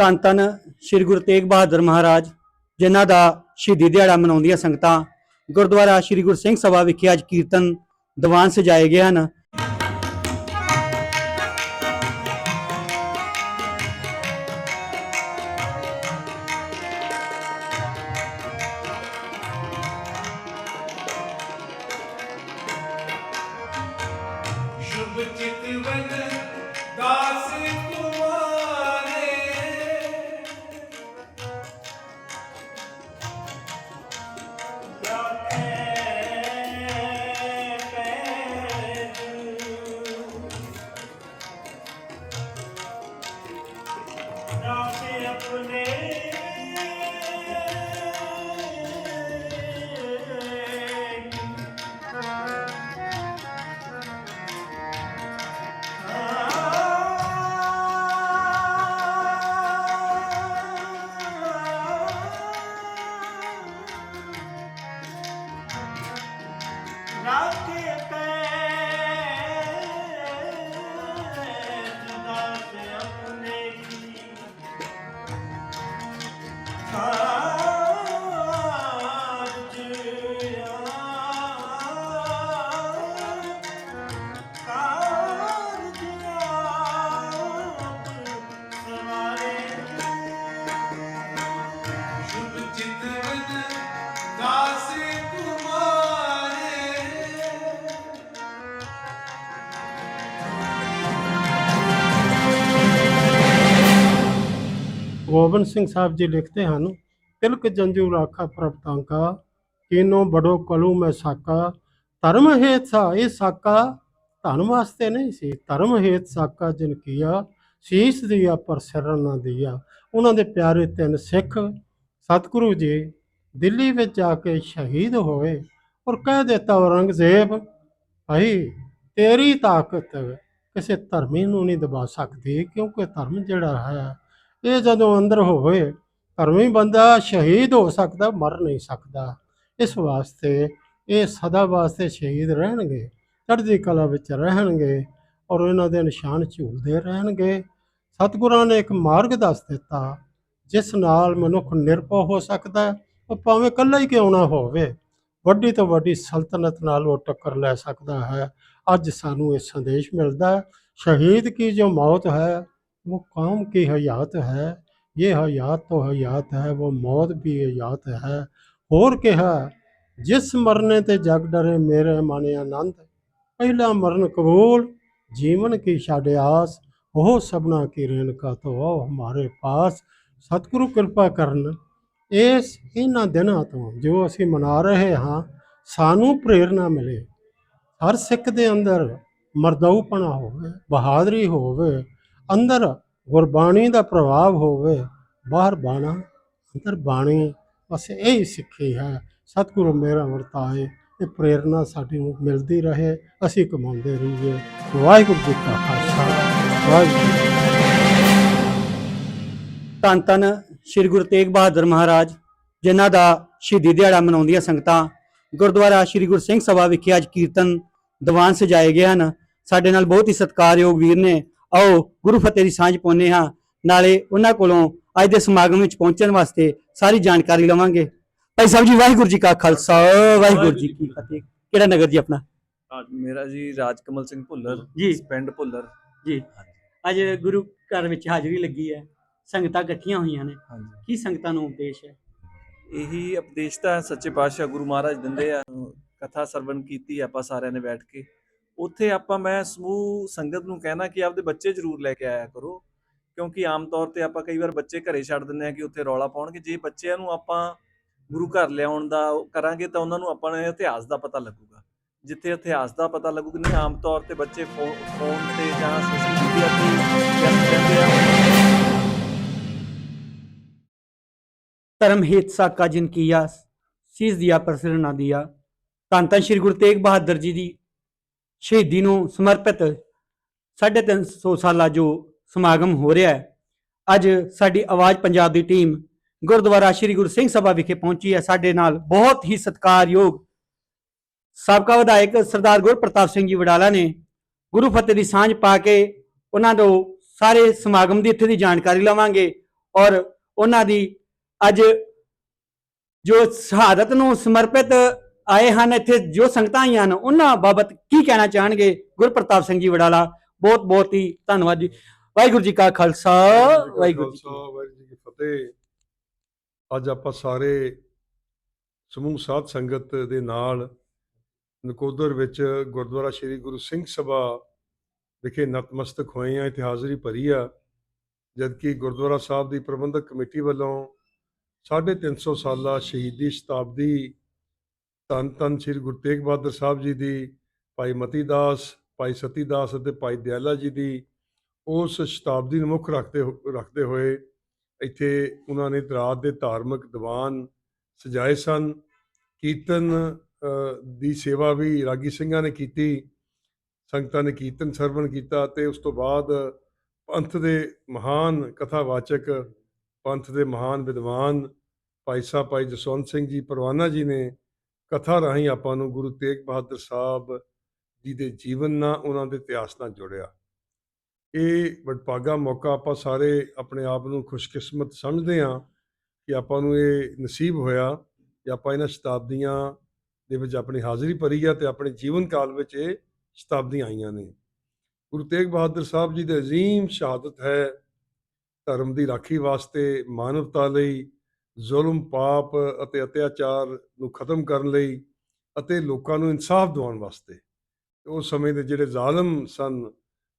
ਧੰਨ ਧੰਨ ਸ੍ਰੀ ਗੁਰੂ ਤੇਗ ਬਹਾਦਰ ਮਹਾਰਾਜ, ਜਿਨ੍ਹਾਂ ਦਾ ਸ਼ਹੀਦੀ ਦਿਹਾੜਾ ਮਨਾਉਂਦੀਆਂ ਸੰਗਤਾਂ। ਗੁਰਦੁਆਰਾ ਸ੍ਰੀ ਗੁਰੂ ਸਿੰਘ ਸਭਾ ਵਿਖੇ ਅੱਜ ਕੀਰਤਨ ਦੀਵਾਨ ਸਜਾਏ ਗਏ ਹਨ। ਗੋਬਿੰਦ ਸਿੰਘ ਸਾਹਿਬ ਜੀ ਲਿਖਦੇ ਹਨ, ਤਿਲਕ ਜੰਜੂ ਰਾਖਾ ਪ੍ਰਭਤਾਂਕਾ ਕੀਨੋ ਬੜੋ ਕਲੂ ਮੈਂ ਸਾਕਾ, ਧਰਮ ਹੇਤ ਸਾ ਇਹ ਸਾਕਾ, ਧਨ ਵਾਸਤੇ ਨਹੀਂ ਸੀ, ਧਰਮ ਹੇਤ ਸਾਕਾ ਜਿਨ ਕੀਆ, ਸੀਸ ਦਿਆ ਪਰ ਸਿਰਨ ਨਾ ਦਿਆ। ਉਹਨਾਂ ਦੇ ਪਿਆਰੇ ਤਿੰਨ ਸਿੱਖ, ਸਤਿਗੁਰੂ ਜੀ, ਦਿੱਲੀ ਵਿੱਚ ਜਾ ਕੇ ਸ਼ਹੀਦ ਹੋਏ ਔਰ ਕਹਿ ਦਿੱਤਾ ਔਰੰਗਜ਼ੇਬ, ਭਾਈ ਤੇਰੀ ਤਾਕਤ ਕਿਸੇ ਧਰਮੀ ਨੂੰ ਨਹੀਂ ਦਬਾ ਸਕਦੀ ਕਿਉਂਕਿ ਧਰਮ ਜਿਹੜਾ ਹੈ ਇਹ ਜਦੋਂ ਅੰਦਰ ਹੋਵੇ, ਧਰਮੀ ਬੰਦਾ ਸ਼ਹੀਦ ਹੋ ਸਕਦਾ, ਮਰ ਨਹੀਂ ਸਕਦਾ। ਇਸ ਵਾਸਤੇ, ਇਹ ਸਦਾ ਵਾਸਤੇ ਸ਼ਹੀਦ ਰਹਿਣਗੇ, ਚੜ੍ਹਦੀ ਕਲਾ ਵਿੱਚ ਰਹਿਣਗੇ ਔਰ ਇਹਨਾਂ ਦੇ ਨਿਸ਼ਾਨ ਝੂਲਦੇ ਰਹਿਣਗੇ। ਸਤਿਗੁਰਾਂ ਨੇ ਇੱਕ ਮਾਰਗ ਦੱਸ ਦਿੱਤਾ, ਜਿਸ ਨਾਲ ਮਨੁੱਖ ਨਿਰਭਉ ਹੋ ਸਕਦਾ ਉਹ ਭਾਵੇਂ ਇਕੱਲਾ ਹੀ ਕਿਉਂ ਨਾ ਹੋਵੇ, ਵੱਡੀ ਤੋਂ ਵੱਡੀ ਸਲਤਨਤ ਨਾਲ ਉਹ ਟੱਕਰ ਲੈ ਸਕਦਾ ਹੈ। ਅੱਜ ਸਾਨੂੰ ਇਹ ਸੰਦੇਸ਼ ਮਿਲਦਾ ਹੈ, ਸ਼ਹੀਦ ਕੀ ਜੋ ਮੌਤ ਹੈ वो काम की हयात है ये हयात तो हयात है वो मौत भी हयात है और ਕਿਹਾ ਜਿਸ ਮਰਨੇ ਤੇ ਜਗ ਡਰੇ ਮੇਰੇ ਮਨ ਆਨੰਦ ਪਹਿਲਾ ਮਰਨ ਕਬੂਲ ਜੀਵਨ ਕੀ ਛੱਡ ਆਸ ਉਹ ਸਭਨਾ ਕੀ ਰੇਨਕਾ ਤੋ ਆਓ ਹਮਾਰੇ ਪਾਸ ਸਤਿਗੁਰੂ ਕਿਰਪਾ ਕਰਨ ਇਸ ਇਹਨਾਂ ਦਿਨਾਂ ਤੋਂ ਜੋ ਅਸੀਂ ਮਨਾ ਰਹੇ ਹਾਂ ਸਾਨੂੰ ਪ੍ਰੇਰਣਾ ਮਿਲੇ ਹਰ ਸਿੱਖ ਦੇ ਅੰਦਰ ਮਰਦਾਊਪਣਾ ਹੋਵੇ ਬਹਾਦਰੀ ਹੋਵੇ ਅੰਦਰ ਗੁਰਬਾਣੀ ਦਾ ਪ੍ਰਭਾਵ ਹੋਵੇ, ਬਾਹਰ ਬਾਣਾ, ਅੰਦਰ ਬਾਣੀ ਬਸ ਇਹ ਹੀ ਸਿੱਖੀ ਹੈ। ਸਤਿਗੁਰੂ ਮੇਰਾ ਵਰਤਾਏ, ਇਹ ਪ੍ਰੇਰਣਾ ਸਾਡੀ ਨੂੰ ਮਿਲਦੀ ਰਹੇ, ਅਸੀਂ ਕਮਾਉਂਦੇ ਰਹੀਏ। ਵਾਹਿਗੁਰੂ ਜੀ ਕਾ ਖਾਲਸਾ। ਵਾਹਿਗੁਰੂ ਜੀ ਕੀ ਧੰਨ ਧੰਨ ਸ੍ਰੀ ਗੁਰੂ ਤੇਗ ਬਹਾਦਰ ਮਹਾਰਾਜ, ਜਿਨ੍ਹਾਂ ਦਾ ਸ਼ਹੀਦੀ ਦਿਹਾੜਾ ਮਨਾਉਂਦੀਆਂ ਸੰਗਤਾਂ, ਗੁਰਦੁਆਰਾ ਸ੍ਰੀ ਗੁਰੂ ਸਿੰਘ ਸਭਾ ਵਿਖੇ ਅੱਜ ਕੀਰਤਨ ਦੀਵਾਨ ਸਜਾਏ ਗਏ ਹਨ। ਸਾਡੇ ਨਾਲ ਬਹੁਤ ਹੀ ਸਤਿਕਾਰਯੋਗ ਵੀਰ ਨੇ ਆਓ ਗੁਰੂ ਫਤਿਹ ਦੀ ਸਾਂਝ ਪਾਉਂਦੇ ਹਾਂ। ਨਾਲੇ ਉਹਨਾਂ ਕੋਲੋਂ ਅੱਜ ਦੇ ਸਮਾਗਮ ਵਿੱਚ ਪਹੁੰਚਣ ਵਾਸਤੇ ਸਾਰੀ ਜਾਣਕਾਰੀ ਲਵਾਂਗੇ। ਭਾਈ ਸਾਹਿਬ ਜੀ ਵਾਹਿਗੁਰੂ ਜੀ ਕਾ ਖਾਲਸਾ ਵਾਹਿਗੁਰੂ ਜੀ ਕੀ ਫਤਿਹ। ਕਿਹੜਾ ਨਗਰ ਜੀ ਆਪਣਾ? ਮੇਰਾ ਜੀ ਰਾਜਕਮਲ ਸਿੰਘ ਭੁੱਲਰ ਜੀ। ਪਿੰਡ ਭੁੱਲਰ। ਜੀ। ਅੱਜ ਗੁਰੂ ਘਰ ਵਿੱਚ ਹਾਜ਼ਰੀ ਲੱਗੀ ਹੈ। ਸੰਗਤਾਂ ਇਕੱਠੀਆਂ ਹੋਈਆਂ ਨੇ। ਕੀ ਸੰਗਤਾਂ ਨੂੰ ਉਪਦੇਸ਼ ਹੈ? ਇਹੀ ਉਪਦੇਸ਼ ਤਾਂ ਸੱਚੇ ਪਾਤਸ਼ਾਹ ਗੁਰੂ ਮਹਾਰਾਜ ਦਿੰਦੇ ਆ। ਕਥਾ ਸਰਵਣ ਕੀਤੀ ਆਪਾਂ ਸਾਰਿਆਂ ਨੇ ਬੈਠ ਕੇ। ਉੱਥੇ ਆਪਾਂ ਮੈਂ ਸਮੂਹ ਸੰਗਤ ਨੂੰ ਕਹਿਣਾ ਕਿ ਆਪਦੇ ਬੱਚੇ ਜ਼ਰੂਰ ਲੈ ਕੇ ਆਇਆ ਕਰੋ, ਕਿਉਂਕਿ ਆਮ ਤੌਰ ਤੇ ਆਪਾਂ ਕਈ ਵਾਰ ਬੱਚੇ ਘਰੇ ਛੱਡ ਦਿੰਦੇ ਆ ਕਿ ਉੱਥੇ ਰੌਲਾ ਪਾਉਣਗੇ। ਜੇ ਬੱਚਿਆਂ ਨੂੰ ਆਪਾਂ ਗੁਰੂ ਘਰ ਲਿਆਉਣ ਦਾ ਕਰਾਂਗੇ ਤਾਂ ਉਹਨਾਂ ਨੂੰ ਆਪਾਂ ਨੂੰ ਇਤਿਹਾਸ ਦਾ ਪਤਾ ਲੱਗੂਗਾ। ਜਿੱਥੇ ਇਤਿਹਾਸ ਦਾ ਪਤਾ ਲੱਗੂਗਾ ਨਹੀਂ, ਆਮ ਤੌਰ ਤੇ ਬੱਚੇ ਫੋਨ ਤੇ ਜਾਂ ਸੋਸ਼ਲ ਮੀਡੀਆ ਤੇ ਵਿਅਸਤ ਆ। ਧਰਮ ਹੇਤ ਸਾਕਾ ਜਿਨ ਕੀਆ, ਸੀਸ ਦਿਆ ਪਰ ਦਿਆ। ਧੰਨ ਧੰਨ ਸ੍ਰੀ ਗੁਰੂ ਤੇਗ ਬਹਾਦਰ ਜੀ ਦੀ ਸ਼ਹੀਦੀ ਨੂੰ ਸਮਰਪਿਤ 350 ਸਾਲਾ ਜੋ ਸਮਾਗਮ ਹੋ ਰਿਹਾ ਹੈ, ਅੱਜ ਸਾਡੀ ਆਵਾਜ਼ ਪੰਜਾਬ ਦੀ ਟੀਮ ਗੁਰਦੁਆਰਾ ਸ੍ਰੀ ਗੁਰੂ ਸਿੰਘ ਸਭਾ ਵਿਖੇ ਪਹੁੰਚੀ ਹੈ। ਸਾਡੇ ਨਾਲ ਬਹੁਤ ਹੀ ਸਤਿਕਾਰਯੋਗ ਸਾਬਕਾ ਵਿਧਾਇਕ ਸਰਦਾਰ ਗੁਰਪ੍ਰਤਾਪ ਸਿੰਘ ਜੀ ਵਡਾਲਾ ਨੇ ਗੁਰੂ ਫਤਿਹ ਦੀ ਸਾਂਝ ਪਾ ਕੇ ਉਹਨਾਂ ਤੋਂ ਸਾਰੇ ਸਮਾਗਮ ਦੀ ਇੱਥੇ ਦੀ ਜਾਣਕਾਰੀ ਲਵਾਂਗੇ ਔਰ ਉਹਨਾਂ ਦੀ ਅੱਜ ਜੋ ਸ਼ਹਾਦਤ ਨੂੰ ਸਮਰਪਿਤ ਆਏ ਹਨ, ਇੱਥੇ ਜੋ ਸੰਗਤਾਂ ਆਈਆਂ ਹਨ, ਉਹਨਾਂ ਬਾਬਤ ਕੀ ਕਹਿਣਾ ਚਾਹਣਗੇ? ਗੁਰਪ੍ਰਤਾਪ ਸਿੰਘ ਜੀ ਵਡਾਲਾ, ਬਹੁਤ ਬਹੁਤ ਹੀ ਧੰਨਵਾਦ ਜੀ। ਵਾਹਿਗੁਰੂ ਜੀ ਕਾ ਖਾਲਸਾ, ਵਾਹਿਗੁਰੂ ਜੀ ਵਾਹਿਗੁਰੂ ਜੀ ਕੀ ਫਤਿਹ। ਅੱਜ ਆਪਾਂ ਸਾਰੇ ਸਮੂਹ ਸਾਧ ਸੰਗਤ ਦੇ ਨਾਲ ਨਕੋਦਰ ਵਿੱਚ ਗੁਰਦੁਆਰਾ ਸ੍ਰੀ ਗੁਰੂ ਸਿੰਘ ਸਭਾ ਵਿਖੇ ਨਤਮਸਤਕ ਹੋਏ ਆ ਇੱਥੇ ਹਾਜ਼ਰੀ ਭਰੀ ਆ। ਜਦਕਿ ਗੁਰਦੁਆਰਾ ਸਾਹਿਬ ਦੀ ਪ੍ਰਬੰਧਕ ਕਮੇਟੀ ਵੱਲੋਂ 350 ਸਾਲਾ ਸ਼ਹੀਦੀ ਸ਼ਤਾਬਦੀ ਧੰਨ ਧੰਨ ਸ੍ਰੀ ਗੁਰੂ ਤੇਗ ਬਹਾਦਰ ਸਾਹਿਬ ਜੀ ਦੀ, ਭਾਈ ਮਤੀ ਦਾਸ, ਭਾਈ ਸਤੀ ਦਾਸ ਅਤੇ ਭਾਈ ਦਿਆਲਾ ਜੀ ਦੀ ਉਸ ਸ਼ਤਾਬਦੀ ਨੂੰ ਮੁੱਖ ਰੱਖਦੇ ਹੋ- ਰੱਖਦੇ ਹੋਏ ਇੱਥੇ ਉਹਨਾਂ ਨੇ ਰਾਤ ਦੇ ਧਾਰਮਿਕ ਦੀਵਾਨ ਸਜਾਏ ਸਨ। ਕੀਰਤਨ ਦੀ ਸੇਵਾ ਵੀ ਰਾਗੀ ਸਿੰਘਾਂ ਨੇ ਕੀਤੀ, ਸੰਗਤਾਂ ਨੇ ਕੀਰਤਨ ਸਰਵਣ ਕੀਤਾ ਤੇ ਉਸ ਤੋਂ ਬਾਅਦ ਪੰਥ ਦੇ ਮਹਾਨ ਕਥਾਵਾਚਕ, ਪੰਥ ਦੇ ਮਹਾਨ ਵਿਦਵਾਨ ਭਾਈ ਸਾਹਿਬ ਭਾਈ ਜਸਵੰਤ ਸਿੰਘ ਜੀ ਪਰਵਾਨਾ ਜੀ ਨੇ ਕਥਾ ਰਾਹੀਂ ਆਪਾਂ ਨੂੰ ਗੁਰੂ ਤੇਗ ਬਹਾਦਰ ਸਾਹਿਬ ਜੀ ਦੇ ਜੀਵਨ ਨਾਲ ਉਹਨਾਂ ਦੇ ਇਤਿਹਾਸ ਨਾਲ ਜੋੜਿਆ। ਇਹ ਵਡਭਾਗਾ ਮੌਕਾ ਆਪਾਂ ਸਾਰੇ ਆਪਣੇ ਆਪ ਨੂੰ ਖੁਸ਼ਕਿਸਮਤ ਸਮਝਦੇ ਹਾਂ ਕਿ ਆਪਾਂ ਨੂੰ ਇਹ ਨਸੀਬ ਹੋਇਆ ਕਿ ਆਪਾਂ ਇਹਨਾਂ ਸ਼ਤਾਬਦੀਆਂ ਦੇ ਵਿੱਚ ਆਪਣੀ ਹਾਜ਼ਰੀ ਭਰੀ ਆ ਤੇ ਆਪਣੇ ਜੀਵਨ ਕਾਲ ਵਿੱਚ ਇਹ ਸ਼ਤਾਬਦੀਆਂ ਆਈਆਂ ਨੇ। ਗੁਰੂ ਤੇਗ ਬਹਾਦਰ ਸਾਹਿਬ ਜੀ ਦੀ ਅਜ਼ੀਮ ਸ਼ਹਾਦਤ ਹੈ ਧਰਮ ਦੀ ਰਾਖੀ ਵਾਸਤੇ ਮਾਨਵਤਾ ਲਈ ਜ਼ੁਲਮ, ਪਾਪ ਅਤੇ ਅਤਿਆਚਾਰ ਨੂੰ ਖਤਮ ਕਰਨ ਲਈ ਅਤੇ ਲੋਕਾਂ ਨੂੰ ਇਨਸਾਫ ਦਿਵਾਉਣ ਵਾਸਤੇ। ਉਸ ਸਮੇਂ ਦੇ ਜਿਹੜੇ ਜ਼ਾਲਮ ਸਨ,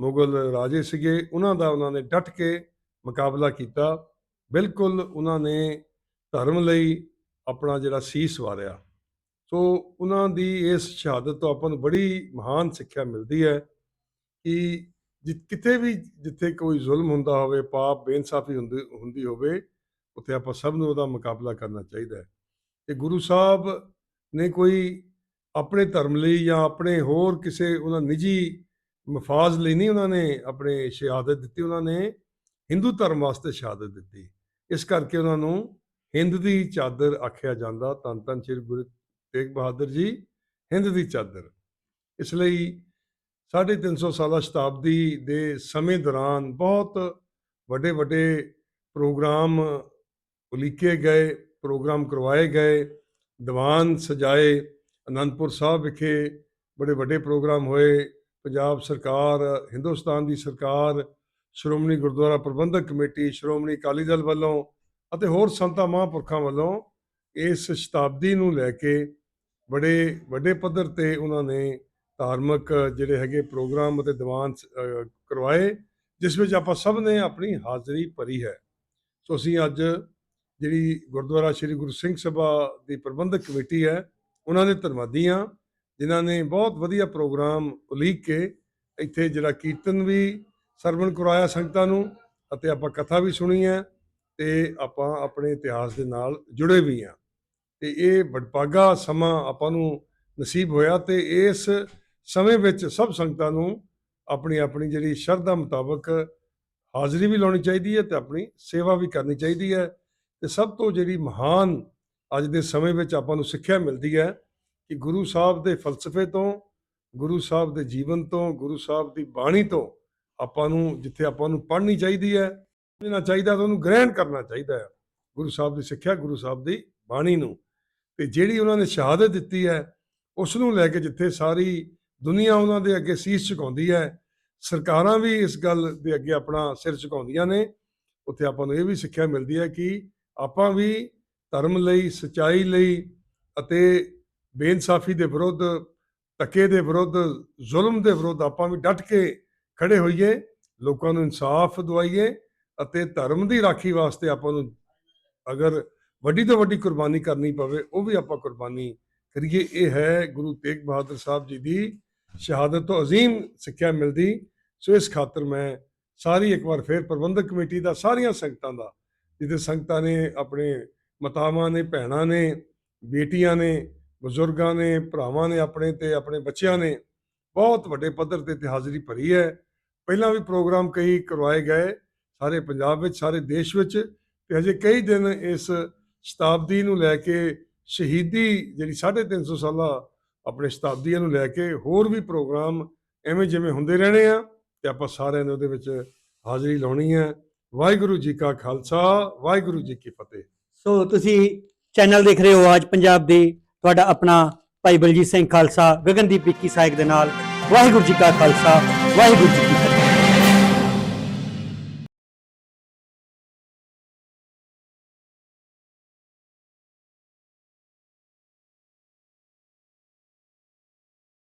ਮੁਗਲ ਰਾਜੇ ਸੀਗੇ, ਉਹਨਾਂ ਦਾ ਉਹਨਾਂ ਨੇ ਡਟ ਕੇ ਮੁਕਾਬਲਾ ਕੀਤਾ। ਬਿਲਕੁਲ ਉਹਨਾਂ ਨੇ ਧਰਮ ਲਈ ਆਪਣਾ ਜਿਹੜਾ ਸੀਸ ਵਾਰਿਆ। ਸੋ ਉਹਨਾਂ ਦੀ ਇਸ ਸ਼ਹਾਦਤ ਤੋਂ ਆਪਾਂ ਨੂੰ ਬੜੀ ਮਹਾਨ ਸਿੱਖਿਆ ਮਿਲਦੀ ਹੈ ਕਿ ਜਿ, ਕਿਤੇ ਵੀ ਜਿੱਥੇ ਕੋਈ ਜ਼ੁਲਮ ਹੁੰਦਾ ਹੋਵੇ, ਪਾਪ, ਬੇਇਨਸਾਫੀ ਹੁੰਦੀ ਹੁੰਦੀ ਹੋਵੇ ਉੱਥੇ ਆਪਾਂ ਸਭ ਨੂੰ ਉਹਦਾ ਮੁਕਾਬਲਾ ਕਰਨਾ ਚਾਹੀਦਾ ਹੈ। ਤੇ ਗੁਰੂ ਸਾਹਿਬ ਨੇ ਕੋਈ ਆਪਣੇ ਧਰਮ ਲਈ ਜਾਂ ਆਪਣੇ ਹੋਰ ਕਿਸੇ ਉਹਨਾਂ ਨਿੱਜੀ ਮਫਾਜ਼ ਲਈ ਨਹੀਂ ਉਹਨਾਂ ਨੇ ਆਪਣੇ ਸ਼ਹਾਦਤ ਦਿੱਤੀ, ਉਹਨਾਂ ਨੇ ਹਿੰਦੂ ਧਰਮ ਵਾਸਤੇ ਸ਼ਹਾਦਤ ਦਿੱਤੀ। ਇਸ ਕਰਕੇ ਉਹਨਾਂ ਨੂੰ ਹਿੰਦ ਦੀ ਚਾਦਰ ਆਖਿਆ ਜਾਂਦਾ, ਧੰਨ ਧੰਨ ਸ੍ਰੀ ਗੁਰੂ ਤੇਗ ਬਹਾਦਰ ਜੀ, ਹਿੰਦ ਦੀ ਚਾਦਰ। ਇਸ ਲਈ 350 ਸਾਲਾ ਸ਼ਤਾਬਦੀ ਦੇ ਸਮੇਂ ਦੌਰਾਨ ਬਹੁਤ ਵੱਡੇ ਵੱਡੇ ਪ੍ਰੋਗਰਾਮ ਉਲੀਕੇ ਗਏ, ਪ੍ਰੋਗਰਾਮ ਕਰਵਾਏ ਗਏ, ਦੀਵਾਨ ਸਜਾਏ, ਅਨੰਦਪੁਰ ਸਾਹਿਬ ਵਿਖੇ ਬੜੇ ਵੱਡੇ ਪ੍ਰੋਗਰਾਮ ਹੋਏ, ਪੰਜਾਬ ਸਰਕਾਰ, ਹਿੰਦੁਸਤਾਨ ਦੀ ਸਰਕਾਰ, ਸ਼੍ਰੋਮਣੀ ਗੁਰਦੁਆਰਾ ਪ੍ਰਬੰਧਕ ਕਮੇਟੀ, ਸ਼੍ਰੋਮਣੀ ਅਕਾਲੀ ਦਲ ਵੱਲੋਂ ਅਤੇ ਹੋਰ ਸੰਤਾਂ ਮਹਾਂਪੁਰਖਾਂ ਵੱਲੋਂ ਇਸ ਸ਼ਤਾਬਦੀ ਨੂੰ ਲੈ ਕੇ ਬੜੇ ਵੱਡੇ ਪੱਧਰ ਤੇ ਉਹਨਾਂ ਨੇ ਧਾਰਮਿਕ ਜਿਹੜੇ ਹੈਗੇ ਪ੍ਰੋਗਰਾਮ ਅਤੇ ਦੀਵਾਨ ਕਰਵਾਏ, ਜਿਸ ਵਿੱਚ ਆਪਾਂ ਸਭ ਨੇ ਆਪਣੀ ਹਾਜ਼ਰੀ ਭਰੀ ਹੈ। ਸੋ ਅਸੀਂ ਅੱਜ ਜਿਹੜੀ ਗੁਰਦੁਆਰਾ ਸ੍ਰੀ ਗੁਰੂ ਸਿੰਘ ਸਭਾ ਦੀ ਪ੍ਰਬੰਧਕ ਕਮੇਟੀ ਹੈ, ਉਹਨਾਂ ਦੇ ਧੰਨਵਾਦੀ ਹਾਂ ਜਿਨ੍ਹਾਂ ਨੇ ਬਹੁਤ ਵਧੀਆ ਪ੍ਰੋਗਰਾਮ ਉਲੀਕ ਕੇ ਇੱਥੇ ਜਿਹੜਾ ਕੀਰਤਨ ਵੀ ਸਰਵਣ ਕਰਾਇਆ ਸੰਗਤਾਂ ਨੂੰ ਅਤੇ ਆਪਾਂ ਕਥਾ ਵੀ ਸੁਣੀ ਹੈ ਤੇ ਆਪਾਂ ਆਪਣੇ ਇਤਿਹਾਸ ਦੇ ਨਾਲ ਜੁੜੇ ਵੀ ਹਾਂ। ਤੇ ਇਹ ਬੜਪਾਗਾ ਸਮਾਂ ਆਪਾਂ ਨੂੰ ਨਸੀਬ ਹੋਇਆ ਤੇ ਇਸ ਸਮੇਂ ਵਿੱਚ ਸਭ ਸੰਗਤਾਂ ਨੂੰ ਆਪਣੀ ਆਪਣੀ ਜਿਹੜੀ ਸ਼ਰਧਾ ਮੁਤਾਬਕ ਹਾਜ਼ਰੀ ਵੀ ਲਾਉਣੀ ਚਾਹੀਦੀ ਹੈ ਤੇ ਆਪਣੀ ਸੇਵਾ ਵੀ ਕਰਨੀ ਚਾਹੀਦੀ ਹੈ। ਤੇ ਸਭ ਤੋਂ ਜਿਹੜੀ ਮਹਾਨ ਅੱਜ ਦੇ ਸਮੇਂ ਵਿੱਚ ਆਪਾਂ ਨੂੰ ਸਿੱਖਿਆ ਮਿਲਦੀ ਹੈ ਕਿ ਗੁਰੂ ਸਾਹਿਬ ਦੇ ਫਲਸਫੇ ਤੋਂ, ਗੁਰੂ ਸਾਹਿਬ ਦੇ ਜੀਵਨ ਤੋਂ, ਗੁਰੂ ਸਾਹਿਬ ਦੀ ਬਾਣੀ ਤੋਂ ਆਪਾਂ ਨੂੰ, ਜਿੱਥੇ ਆਪਾਂ ਨੂੰ ਪੜ੍ਹਨੀ ਚਾਹੀਦੀ ਹੈ ਲੈਣਾ ਚਾਹੀਦਾ ਤਾਂ ਉਹਨੂੰ ਗ੍ਰਹਿਣ ਕਰਨਾ ਚਾਹੀਦਾ ਹੈ, ਗੁਰੂ ਸਾਹਿਬ ਦੀ ਸਿੱਖਿਆ, ਗੁਰੂ ਸਾਹਿਬ ਦੀ ਬਾਣੀ ਨੂੰ। ਤੇ ਜਿਹੜੀ ਉਹਨਾਂ ਨੇ ਸ਼ਹਾਦਤ ਦਿੱਤੀ ਹੈ ਉਸ ਨੂੰ ਲੈ ਕੇ ਜਿੱਥੇ ਸਾਰੀ ਦੁਨੀਆ ਉਹਨਾਂ ਦੇ ਅੱਗੇ ਸੀਸ ਝੁਕਾਉਂਦੀ ਹੈ, ਸਰਕਾਰਾਂ ਵੀ ਇਸ ਗੱਲ ਦੇ ਅੱਗੇ ਆਪਣਾ ਸਿਰ ਝੁਕਾਉਂਦੀਆਂ ਨੇ, ਉੱਥੇ ਆਪਾਂ ਨੂੰ ਇਹ ਵੀ ਸਿੱਖਿਆ ਮਿਲਦੀ ਹੈ ਕਿ ਆਪਾਂ ਵੀ ਧਰਮ ਲਈ, ਸਚਾਈ ਲਈ ਅਤੇ ਬੇਇਨਸਾਫੀ ਦੇ ਵਿਰੁੱਧ, ਧੱਕੇ ਦੇ ਵਿਰੁੱਧ, ਜ਼ੁਲਮ ਦੇ ਵਿਰੁੱਧ ਆਪਾਂ ਵੀ ਡਟ ਕੇ ਖੜੇ ਹੋਈਏ, ਲੋਕਾਂ ਨੂੰ ਇਨਸਾਫ ਦਵਾਈਏ ਅਤੇ ਧਰਮ ਦੀ ਰਾਖੀ ਵਾਸਤੇ ਆਪਾਂ ਨੂੰ ਅਗਰ ਵੱਡੀ ਤੋਂ ਵੱਡੀ ਕੁਰਬਾਨੀ ਕਰਨੀ ਪਵੇ, ਉਹ ਵੀ ਆਪਾਂ ਕੁਰਬਾਨੀ ਕਰੀਏ। ਇਹ ਹੈ ਗੁਰੂ ਤੇਗ ਬਹਾਦਰ ਸਾਹਿਬ ਜੀ ਦੀ ਸ਼ਹਾਦਤ ਤੋਂ ਅਜ਼ੀਮ ਸਿੱਖਿਆ ਮਿਲਦੀ। ਸੋ ਇਸ ਖਾਤਰ ਮੈਂ ਸਾਰੀ ਇੱਕ ਵਾਰ ਫੇਰ ਪ੍ਰਬੰਧਕ ਕਮੇਟੀ ਦਾ, ਸਾਰੀਆਂ ਸੰਗਤਾਂ ਦਾ ਜਿੱਥੇ ਸੰਗਤਾਂ ਨੇ ਆਪਣੇ ਮਾਤਾਵਾਂ ਨੇ, ਭੈਣਾਂ ਨੇ, ਬੇਟੀਆਂ ਨੇ, ਬਜ਼ੁਰਗਾਂ ਨੇ, ਭਰਾਵਾਂ ਨੇ ਆਪਣੇ ਤੇ, ਆਪਣੇ ਬੱਚਿਆਂ ਨੇ ਬਹੁਤ ਵੱਡੇ ਪੱਧਰ ਤੇ ਤੇ ਹਾਜ਼ਰੀ ਭਰੀ ਹੈ। ਪਹਿਲਾਂ ਵੀ ਪ੍ਰੋਗਰਾਮ ਕਈ ਕਰਵਾਏ ਗਏ ਸਾਰੇ ਪੰਜਾਬ ਵਿੱਚ, ਸਾਰੇ ਦੇਸ਼ ਵਿੱਚ ਤੇ ਅਜੇ ਕਈ ਦਿਨ ਇਸ ਸ਼ਤਾਬਦੀ ਨੂੰ ਲੈ ਕੇ ਸ਼ਹੀਦੀ ਜਿਹੜੀ 350 ਸਾਲਾ ਆਪਣੇ ਸ਼ਤਾਬਦੀਆਂ ਨੂੰ ਲੈ ਕੇ ਹੋਰ ਵੀ ਪ੍ਰੋਗਰਾਮ ਐਵੇਂ ਜਿਵੇਂ ਹੁੰਦੇ ਰਹਿਣੇ ਆ ਤੇ ਆਪਾਂ ਸਾਰਿਆਂ ਨੇ ਉਹਦੇ ਵਿੱਚ ਹਾਜ਼ਰੀ ਲਾਉਣੀ ਹੈ। ਵਾਹਿਗੁਰੂ ਜੀ ਕਾ ਖਾਲਸਾ, ਵਾਹਿਗੁਰੂ ਜੀ ਕੀ ਫਤਿਹ। ਸੋ ਤੁਸੀਂ ਚੈਨਲ ਦੇਖ ਰਹੇ ਹੋ ਅੱਜ ਪੰਜਾਬ ਦੇ ਤੁਹਾਡਾ ਆਪਣਾ ਭਾਈ ਬਲਜੀਤ ਸਿੰਘ ਖਾਲਸਾ, ਗਗਨਦੀਪ ਵਿੱਕੀ ਸਾਇਕ ਦੇ ਨਾਲ। ਵਾਹਿਗੁਰੂ ਜੀ ਕਾ ਖਾਲਸਾ, ਵਾਹਿਗੁਰੂ ਜੀ ਕੀ ਫਤਿਹ।